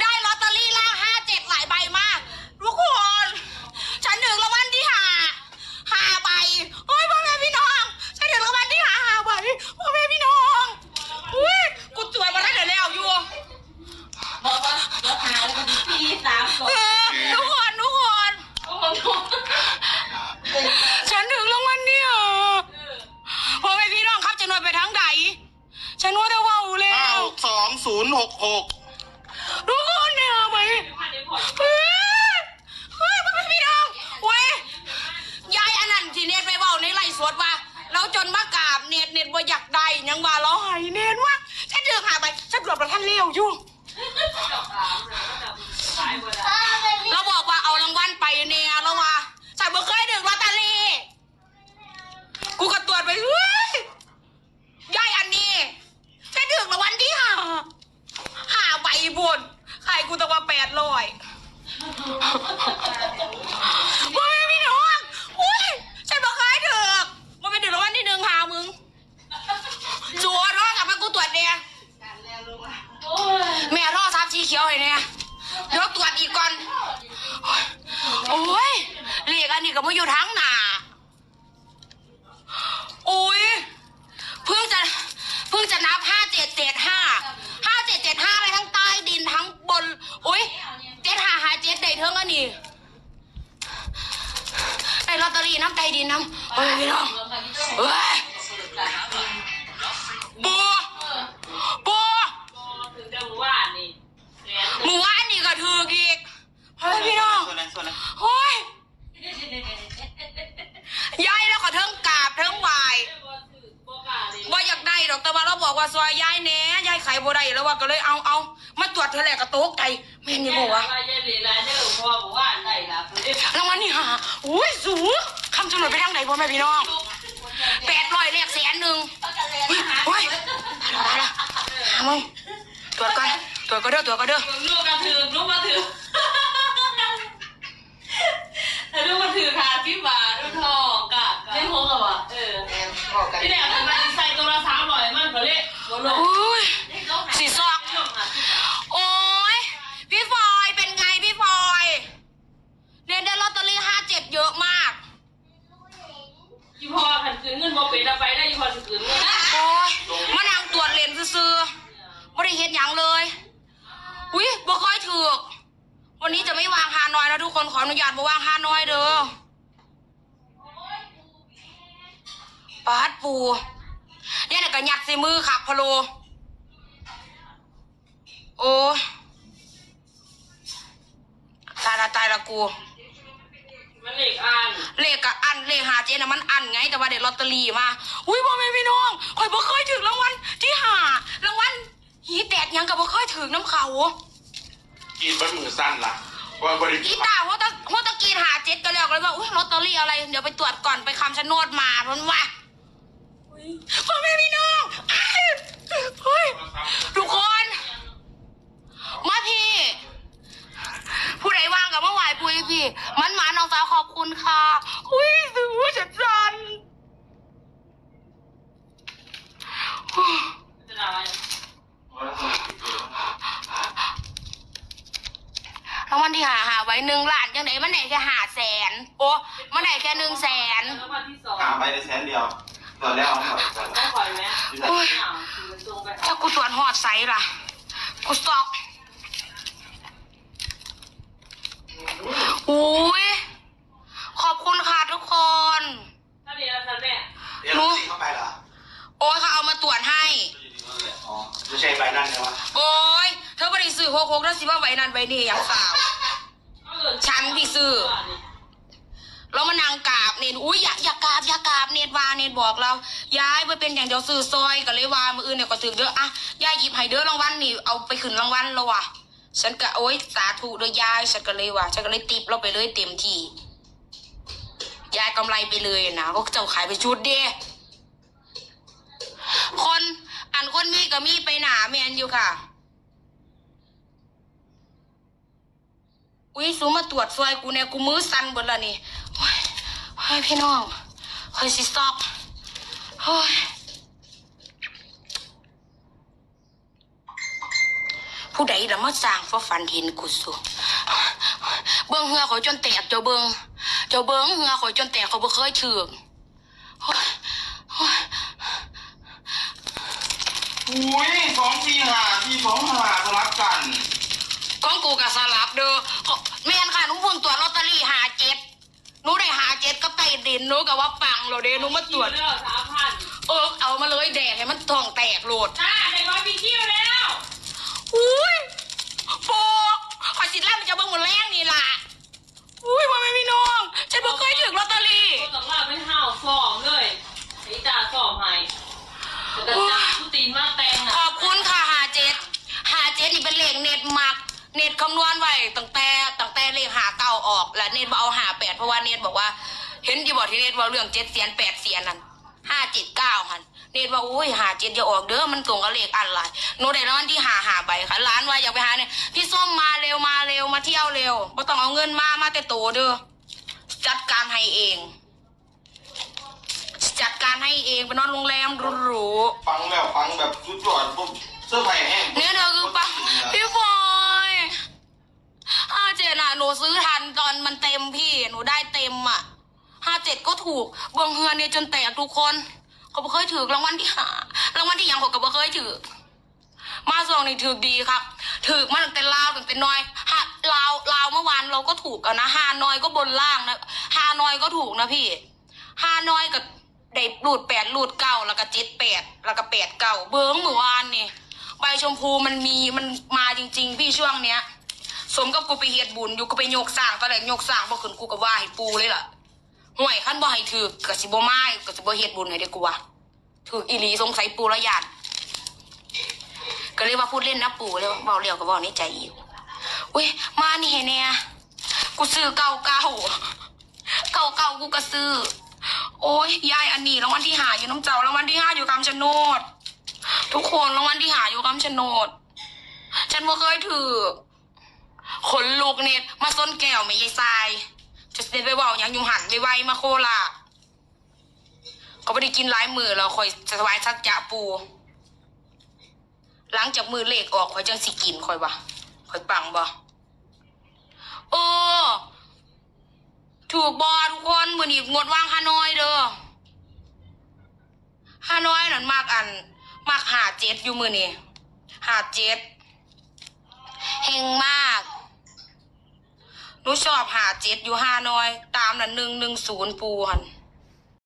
ได้ลอตเตอรี่ล่างห้าเจ็ดหลายใบมาก ทุกคน ฉันถึงรางวัลที่หาหาใบโอ้ยพ่อแม่พี่น้อง ฉันถึงรางวัลที่หาหาใบพ่อแม่พี่น้องอุ้ยกูสวยมาได้เดี๋ยวแล้วอยู่ บอกว่ารถหาวพี่สามสอทุกคนทุกคนฉันถึงรางวัลที่หาพ่อแม่พี่น้องครับจะนวนไปทั้งใดฉันว่าจะว่าแล้ว เก้าสองศูนย์หกหก ยังว่าราให้เน้นว่าฉันเดือดหาไปฉันเกือบประทันเลี้ยวอยู่ เราบอกว่าเอารางวัลไปเนี่ยแล้วว่าใส่บ่เคยดึงลอตเตอรี่กูก็ตรวจไปเฮ้ยยายอันนี้ฉันดึงรางวัลที่ห้าห้าใบบนใครกูต้องมาแปดร้อยว่าไม่พี่น้องอุ้ยฉันบ่เคยดึกมันเป็นดึงรางวัลที่หนึ่งหามึงจัวรอดกลับมากูตรวจเนี่ยแม่รอซับสีเขียวไอ้เนี่ยเดี๋ยวตรวจอีกก่อน โอ้ยเรียก อันนี้ก็มาอยู่ทั้งหนาโอ้ยเพิ่งจะเพิ่งจะนับห้าเจ็ดเจ็ดห้าห้าเจ็ดเจ็ดห้าไปทั้งใต้ดินทั้งบนโอ้ยเจ็ดห้าหาเจ็ดได้เท่ากันนี่ได้ลอตเตอรี่น้ำใต้ดินน้ำเฮ้ยพี่น้องเฮ้ยบัวบัวหมู่ว่านนี่ก็ถืออีกเฮ้ยพี่น้อง ว่าเราบอกว่าซอยยายแหน่ยายไขบ่ได้แล้วว่าก็เลยเอาเอามาตรวจเธอแหละกระโตกใจแม่นี่บอกว่ารางวัลนี่หาอุ้ยสูงคำจำนวนไปทางไหนพ่อแม่พี่น้องแปดร้อยเลขแสนหนึ่งอุ้ยโอ้ยตายละหามึงตรวจก่อนตรวจก็เด้อตรวจก็เด้อลูกกระถือลูกมาถือถ้าลูกมาถือค่ะพี่บาดูกทองกะเล่นโฮงกับวะเออพี่แหลม อุ้ยสีซอก โอ้ยพี่ฟอยเป็นไงพี่ฟอยเรียนได้ลอตเตอรี่ห้าเจ็ดเยอะมาก ยี่พ่อขันคืนเงินบ่เป็นเอาไปได้ยี่พ่อจะคืนเงินโอ้ยมานั่งตรวจเลนซื่อๆไม่ได้เห็นหยังเลย อุ้ยบ่ค่อยถือกวันนี้จะไม่วางฮานอยนะทุกคนขออนุญาตบ่วางฮานอยเด้อปาดปู เนี่ยน่ะก็ยัดใส่มือขับพะโล โอ้ยตายละตายละกู มันเหล็กอ่านเลขกับอันเลขหาเจนะมันอันไง แต่ว่าเด็ดลอตเตอรี่มา อุ้ยพ่อแม่พี่น้องข่อยบ่เคยถึงรางวัลที่หารางวัลหีแตกหยังกับบ่เคยถึงน้ำเขากินบะหมี่สั้นละว่าบริอีตาหัวตะหัวตะกีนหาเจ็ดก็แล้วก็เลยว่าอุ้ยลอตเตอรี่อะไร เดี๋ยวไปตรวจก่อนไปคำชะโนดมาเพราะว่าอุ๊ย พ่อแม่พี่น้องอ้ายเฮ้ยทุกคน มาพี่ ผู้ใดว่างกับเมื่อวานปุยพี่ มันหมาน้องสาวขอบคุณค่ะอุ้ยซื้อจัดจันรางวัลที่หาหาไว้หนึ่งล้านจังไหนมันได้แค่หาแสน โอ้มันได้แค่หนึ่งแสน แล้วมาที่สอง หาไปในแสนเดียว ตอนแรกเอาหมดก่อนต้องคอยไหมโอ้ยอ้าวคือมันตรงไปถ้ากูตรวจหอดไซส์ล่ะ กูสต็อกอุ้ยขอบคุณค่ะทุกคน ถ้าเรียนแล้วท่านแม่เดี๋ยวเราตีเข้าไปเหรอโอ้ยเขาเอามาตรวจให้ อ๋อไม่ใช่ใบนั่นใช่ไหมโอ้ยเธอไม่ได้ซื้อโคกๆแล้วสิว่าใบนั้นใบนี้อย่างเปล่า ฉันที่ซื้อ แล้วมานางกราบ เนนอุ้ยอย่าอย่ากราบอย่ากราบเนตวาเนตบอกเราย้ายไปเป็นอย่างเดียวซื้อซอยก็เลยว่ามืออื่นเนี่ยก็ถึงเด้ออะยายหยิบให้เด้อรางวัลนี่เอาไปขึ้นรางวัลแล้วว่ะฉันก็โอ้ยสาธุเด้อยายฉันก็เลยว่าฉันก็เลยติบเราไปเลยเต็มที่ยายกำไรไปเลยนะก็เจ้าขายไปชุดเด้คนอันคนมีก็มีไปหนาแมนอยู่ค่ะอุ้ยสูมาตรวจซอยกูเนี่ยกูมือสั่นหมดแล้วนี่ โอ้ยโอ้ยพี่น้องคอยสิสต็อกโอ้ยผู้ใดละมาสร้างฟ้าฝันเห็นกูสุเบิ้งเหือข่อยจนแตกเจ้าเบิ้งเจ้าเบิ้งเหือข่อยจนแตกเขาบ่เคยถือกโอ้ยโอ้ยอุ้ยสองสี่ห้าสี่สองห้าสลับกันก้องกูกับสลับเด้อ นูได้หาเจ็ดก็ใต้ดินหนูก็ว่าฟังเราเดหนูมาตรวจเออเอามาเลยแดกให้มันท้องแตกโหลดจ้าเด็กร้อยปีขี้มาแล้วอุ้ยโปขอสิทธิ์แรกมันจะเบิ่งหมดแรงนี่ล่ะอุ้ยมันไม่มีน้องฉันบ่เคยถึงลอตเตอรี่ ตัวต้องลาไม่ห้าวฟอมเลยไอ้จ่าฟอมให้แต่จ้าผู้ตีนมากแตงนะขอบคุณค่ะหาเจ็ดหาเจ็ดนี่เป็นเหล็กเน็ตมัก เน็ตคำนวณไว้ตั้ง หาเก้าออก แล้วเน็ตบอกเอาหาแปดเพราะว่าเน็ตบอกว่า เห็นที่บอกที่เน็ตว่าเรื่องเจ็ดเสียนแปดเสียนนั่นห้าเจ็ดเก้าหันเน็ตว่าอุ้ยหาเจ็ดอย่าออกเด้อมันตรงกับเลขอันไรโนได้รางวัลที่หาหาใบค่ะร้านว่าอยากไปหาเนี่ยพี่ส้มมาเร็วมาเร็วมาเที่ยวเร็วไม่ต้องเอาเงินมามาแต่โตเด้อจัดการให้เอง จัดการให้เองไปนอนโรงแรมหรูๆฟังแบบฟังแบบสุดยอดปุ๊บเสื้อผ้าแห้งเนี่ยเธอคือปะพี่บอย ห้าเจ็ดอะหนูซื้อทันตอนมันเต็มพี่ หนูได้เต็มอะห้าเจ็ดก็ถูกเบืองเฮือนเนี่ยจนแตกทุกคนเขาบ่เคยถือรางวัลที่หารางวัลที่ยังเขาก็บ่เคยถือมาส่งนี่ถือดีครับ ถือมาตั้งแต่ลาวตั้งแต่น้อยฮะลาวลาวเมื่อวานเราก็ถูกกันนะฮานอยก็บนล่างนะฮานอยก็ถูกนะพี่ฮานอยกับได้รูดแปดรูดเก้าแล้วก็เจ็ดแปดแล้วก็แปดเก้าเบิ้งเมื่อวานนี่ใบชมพูมันมีมันมาจริง ๆ พี่ช่วงเนี้ย สมกับกูไปเฮ็ดบุญอยู่กูไปโยกสร้างตอนแรกโยกสร้างบ่ขึ้นกูก็ว่าให้ปูเลยล่ะห่วยขั้นบ่ให้ถือกก็สิบ่มาก็สิบ่เฮ็ดบุญให้เด้กูว่าถืออีหลีสงสัยปูละยานก็เลยว่าพูดเล่นนะปูเลยเว้าเรียวก็เว้าในใจอีกอุ้ยมานี่ให้แน่กูซื้อเก่าเก่าเก่าเก่ากูก็ซื้อ โอ้ยยายอันนี้รางวัลที่หาอยู่น้ำเจ้ารางวัลที่ห้าอยู่คำชะโนด ทุกคนรางวัลที่หาอยู่คำชะโนด ฉันบ่เคยถือ ขนลูกเนี่ยมาส้นแก้วไม่ยายทรายจะเสด็จไปว่าอย่างยุงหันไวมาโคราก็ไม่ได้กินหลายมือแล้วคอยจะถวายสักจะปู หลังจากมือเลขออกคอยจังสิกินคอยบ่คอยปังบ่เออถูกบอทุกคนมือนี้งดวางฮานอยเด้อฮานอยนั่นมากอัน มากหาเจ็ดอยู่มือนี่หาเจ็ดเฮงมาก หนูชอบหาเจ็ดอยู่ห้าน้อย ตามนั่นหนึ่งหนึ่งศูนย์ปูหัน